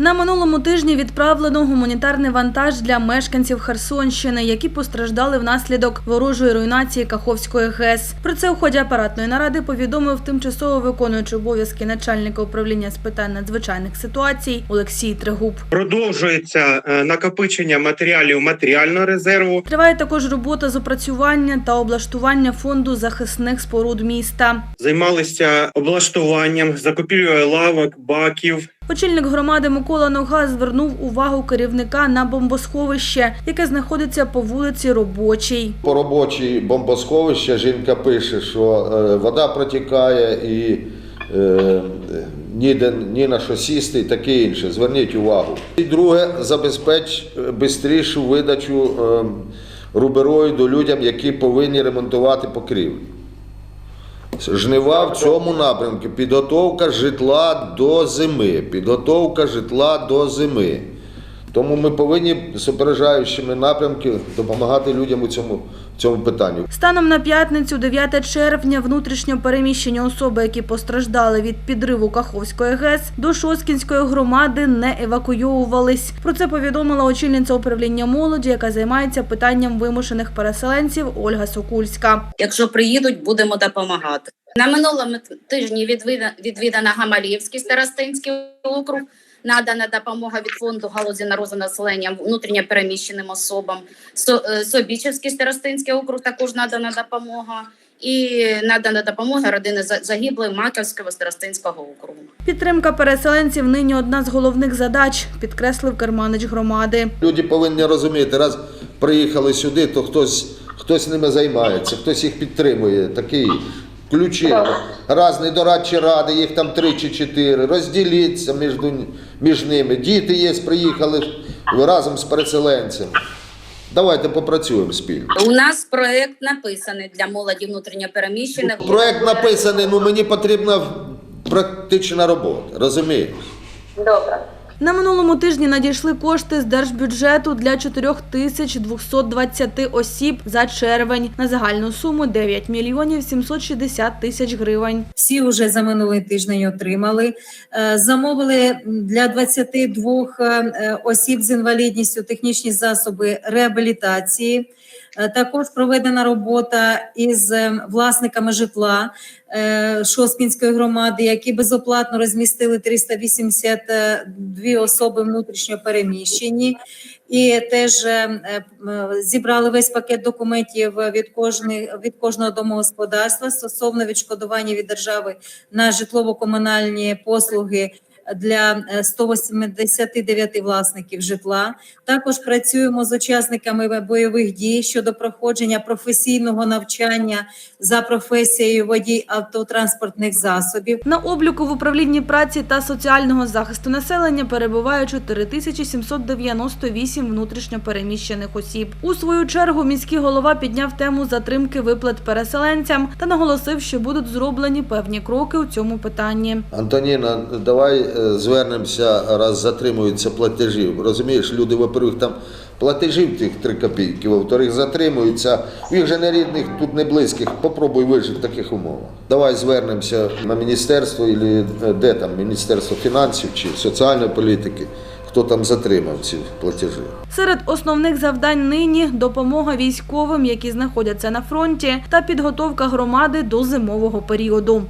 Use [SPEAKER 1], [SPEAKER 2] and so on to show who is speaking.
[SPEAKER 1] На минулому тижні відправлено гуманітарний вантаж для мешканців Херсонщини, які постраждали внаслідок ворожої руйнації Каховської ГЕС. Про це у ході апаратної наради повідомив тимчасово виконуючий обов'язки начальника управління з питань надзвичайних ситуацій Олексій Трегуб.
[SPEAKER 2] Продовжується е, накопичення матеріалів матеріального резерву.
[SPEAKER 1] Триває також робота з опрацювання та облаштування фонду захисних споруд міста.
[SPEAKER 2] Займалися облаштуванням, закупівлею лавок, баків.
[SPEAKER 1] Очільник громади Микола Нога звернув увагу керівника на бомбосховище, яке знаходиться по вулиці Робочій.
[SPEAKER 3] По робочій бомбосховища жінка пише, що е, вода протікає і е, ніде ні на що сісти і таке інше. Зверніть увагу. І друге, забезпеч швидшу видачу е, рубероїду людям, які повинні ремонтувати покрівлю. Жнива в цьому напрямку підготовка житла до зими. Підготовка житла до зими. Тому ми повинні з опережаючими напрямки допомагати людям у цьому, цьому питанні.
[SPEAKER 1] Станом на п'ятницю, 9 червня, внутрішньо переміщені особи, які постраждали від підриву Каховської ГЕС, до Шоскінської громади не евакуйовувались. Про це повідомила очільниця управління молоді, яка займається питанням вимушених переселенців Ольга Сокульська.
[SPEAKER 4] Якщо приїдуть, будемо допомагати. На минулому тижні відвіда- відвідана Гамаліївський старостинський округ. Надана допомога від фонду галузі народу населення внутрішньо переміщеним особам. Со- е, Собічівський старостинський округ також надана допомога. І надана допомога родини за- загиблих Маківського старостинського округу.
[SPEAKER 1] Підтримка переселенців нині одна з головних задач, підкреслив керманич громади.
[SPEAKER 3] Люди повинні розуміти, раз приїхали сюди, то хтось, хтось ними займається, хтось їх підтримує. Такі ключі, різні дорадчі ради, їх там три чи чотири. Розділіться між, між ними. Діти є, приїхали разом з переселенцями. Давайте попрацюємо спільно.
[SPEAKER 4] У нас проект написаний для молоді внутрішньо переміщених.
[SPEAKER 3] Проект написаний, ну мені потрібна практична робота. Розумієш?
[SPEAKER 4] Добре.
[SPEAKER 1] На минулому тижні надійшли кошти з держбюджету для 4220 осіб за червень на загальну суму 9 мільйонів 760 тисяч гривень.
[SPEAKER 5] всі вже за минулий тиждень отримали. Е, Замовили для 22 е, осіб з інвалідністю технічні засоби реабілітації. Е, Також проведена робота із власниками житла е, Шоспінської громади, які безоплатно розмістили 382 особи внутрішньо переміщені. І теж е, е, зібрали весь пакет документів від кожного від кожного домогосподарства стосовно відшкодування від держави на житлово-комунальні послуги для е, 189 власників житла. Також працюємо з учасниками бойових дій щодо проходження професійного навчання за професією водій автотранспортних засобів.
[SPEAKER 1] На обліку в управлінні праці та соціального захисту населення перебуває 4798 внутрішньо переміщених осіб. У свою чергу міський голова підняв тему затримки виплат переселенцям та наголосив, що будуть зроблені певні кроки у цьому питанні.
[SPEAKER 3] Антоніна, давай е, звернемося, раз затримуються платежі. Розумієш, люди, во-первых, там платежів тих 3 копійки, во-вторых, затримуються. Їх же не рідних, тут не близьких. Попробуй вижити в таких умовах. Давай звернемося на міністерство, або де там, Міністерство фінансів чи соціальної політики, хто там затримав ці платежі.
[SPEAKER 1] Серед основних завдань нині допомога військовим, які знаходяться на фронті, та підготовка громади до зимового періоду.